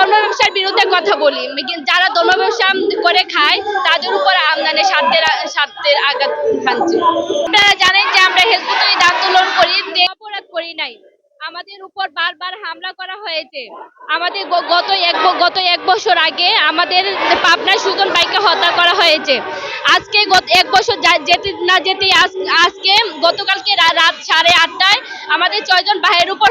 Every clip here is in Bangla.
ধর্ম ব্যবসার বিরুদ্ধে কথা বলি। যারা ধর্ম ব্যবসা করে খায়, তাদের উপর আমদানি স্বার্থের স্বার্থের আঘাত হানছে আপনারা জানেন যে আমরা ঈদ আন্দোলন করি অপরাধ করি নাই। আমাদের উপর বারবার হামলা করা হয়েছে। আমাদের গত এক গত এক বছর আগে আমাদের পাবনা সুজন ভাইকে হত্যা করা হয়েছে। আজকে গত এক বছর যেতে না যেতে আজকে গতকালকে রাত সাড়ে আটটায় আমাদের ছয়জন ভাইয়ের উপর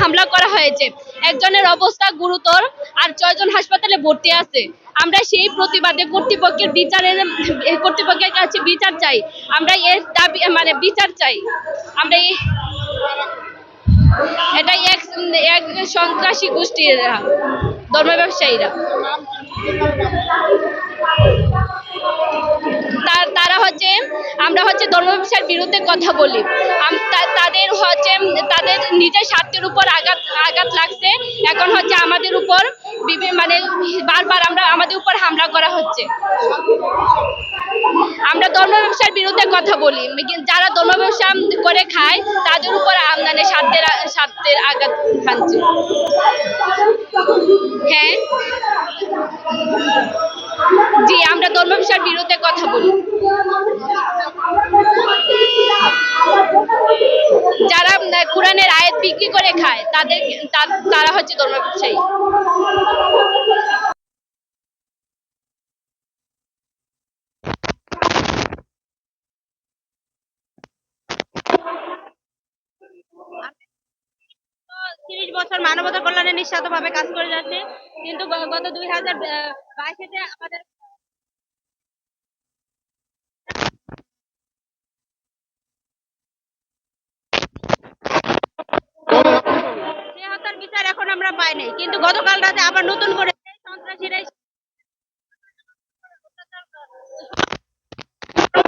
হামলা করা হয়েছে। একজনের অবস্থা গুরুতর আর ছয়জন হাসপাতালে ভর্তি আছে। আমরা সেই প্রতিবাদে কর্তৃপক্ষের বিচারের কর্তৃপক্ষের কাছে বিচার চাই। আমরা এর দাবি মানে বিচার চাই। আমরা এটা এক এক সন্ত্রাসী গোষ্ঠীর এরা, ধর্ম ব্যবসায়ীরা। তারা হচ্ছে আমরা হচ্ছে ধর্ম ব্যবসার বিরুদ্ধে কথা বলি। তাদের হচ্ছে তাদের নিজের স্বার্থের উপর আঘাত আঘাত লাগছে। এখন হচ্ছে আমাদের উপর মানে বারবার আমরা আমাদের উপর হামলা করা হচ্ছে। আমরা ধর্ম ব্যবসার বিরুদ্ধে কথা বলি। যারা ধর্ম ব্যবসা করে খায়, তাদের উপর আমদানি স্বার্থের স্বার্থের আঘাত হানছে। হ্যাঁ? জি, আমরা ধর্ম ব্যবসার বিরুদ্ধে কথা বলি। যারা কোরআনের আয়াত বিক্রি করে খায়, তাদের তারা হচ্ছে ধর্ম ব্যবসায়ী। বছর মানবতা কল্যাণে নিঃস্বার্থভাবে কাজ করে যাচ্ছে। কিন্তু গত দুই হাজার বাইশে আমাদের বিচার এখন আমরা পাইনি কিন্তু গতকাল রাতে আবার নতুন করে সন্ত্রাসীরা সন্ত্রাসীরাই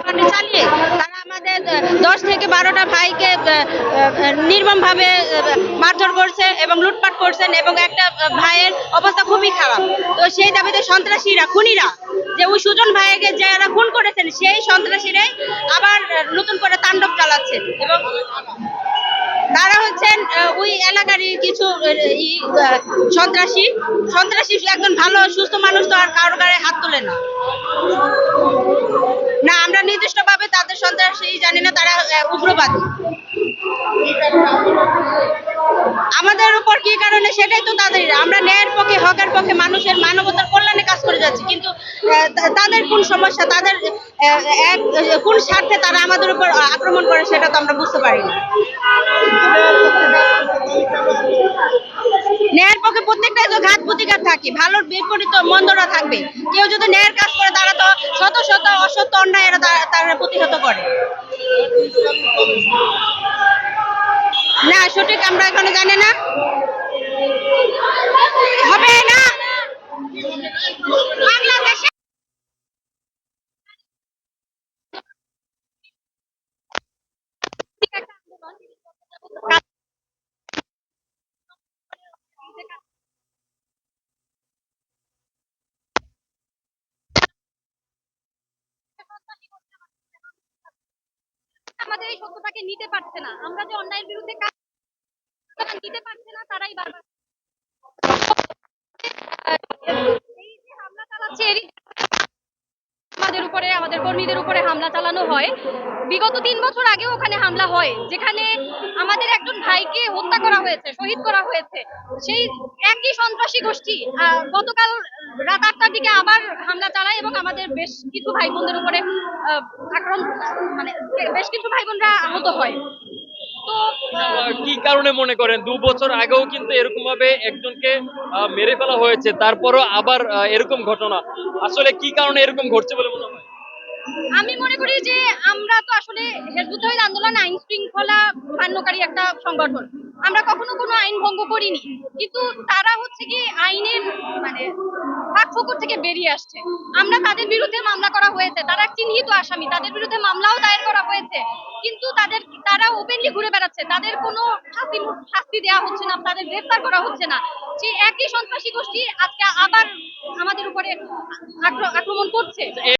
কর্মকাণ্ড চালিয়ে তারা আমাদের দশ থেকে বারোটা ভাইকে নির্মম ভাবে মারধর করছে এবং লুটপাট করছেন এবং একটা ভাইয়ের অবস্থা খুবই খারাপ। তো সেই দাবিতে সন্ত্রাসীরা, খুনিরা, যে ওই সুজন ভাইকে যারা খুন করেছেন, সেই সন্ত্রাসীরাই আবার নতুন করে তাণ্ডব চালাচ্ছে এবং তারা হচ্ছেন ওই এলাকারই কিছু সন্ত্রাসী। সন্ত্রাসী একজন ভালো, সুস্থ মানুষ তো আর কারও গায়ে হাত তোলে না। জানি না, তারা উগ্রবাদী। আমাদের উপর কি কারণে? সেটাই তো তাদের আমরা ন্যায়ের পক্ষে, হকের পক্ষে, মানুষের মানবতার কল্যাণে কাজ করে যাচ্ছি। কিন্তু তাদের কোন সমস্যা? তাদের কোন স্বার্থে তারা আমাদের উপর আক্রমণ করে, সেটা তো আমরা বুঝতে পারি না। ন্যায়ের পক্ষে প্রত্যেকটাই তো ঘাত প্রতিঘাত থাকে। ভালোর বিপরীত মন্দরা থাকবে। কেউ যদি ন্যায়ের কাজ করে, তারা তো শত শত অসত্য অন্যায়ের তারা প্রতিহত করে। না সঠিক আমরা এখনও জানি না। হবে না? আমাদের এই সত্যটাকে নিতে পারছে না। আমরা যে অন্যায়ের বিরুদ্ধে কাজ নিতে পারছে না, তারাই বারবার আমাদের উপরে, আমাদের কর্মীদের উপরে হামলা চালানো হয়। বিগত তিন বছর আগেও ওখানে হামলা হয়, যেখানে আমাদের ভাইকে হত্যা করা হয়েছে শহীদ করা হয়েছে। সেই একই সন্ত্রাসী গোষ্ঠী গতকাল রাত আটটার দিকে আবার হামলা চালায় এবং আমাদের বেশ কিছু ভাই বোনদের উপরে আক্রমণ মানে বেশ কিছু ভাই বোনরা আহত হয়। কি কারণে মনে করেন? দু বছর আগেও কিন্তু এরকম ভাবে একজনকে মেরে ফেলা হয়েছে তারপরও আবার এরকম ঘটনা। আসলে কি কারণে এরকম ঘটছে বলে মনে হয়? আমি মনে করি যে আমরা তো আসলে হেজবুত আন্দোলন আইন শৃঙ্খলা মান্যকারী একটা সংগঠন। আমরা কখনো কোনো আইন ভঙ্গ করিনি। কিন্তু তারা হচ্ছে কি আইনের মানে ফাঁক থেকে বেরিয়ে আসছে। আমরা তাদের বিরুদ্ধে মামলা করা হয়েছে। তারা চিহ্নিত আসামি। তাদের বিরুদ্ধে মামলাও দায়ের করা হয়েছে। কিন্তু তাদের তারা ওপেনলি ঘুরে বেড়াচ্ছে। তাদের কোনো শাস্তি শাস্তি দেওয়া হচ্ছে না, তাদের গ্রেফতার করা হচ্ছে না। সেই একই সন্ত্রাসী গোষ্ঠী আজকে আবার আমাদের উপরে আক্রমণ করছে।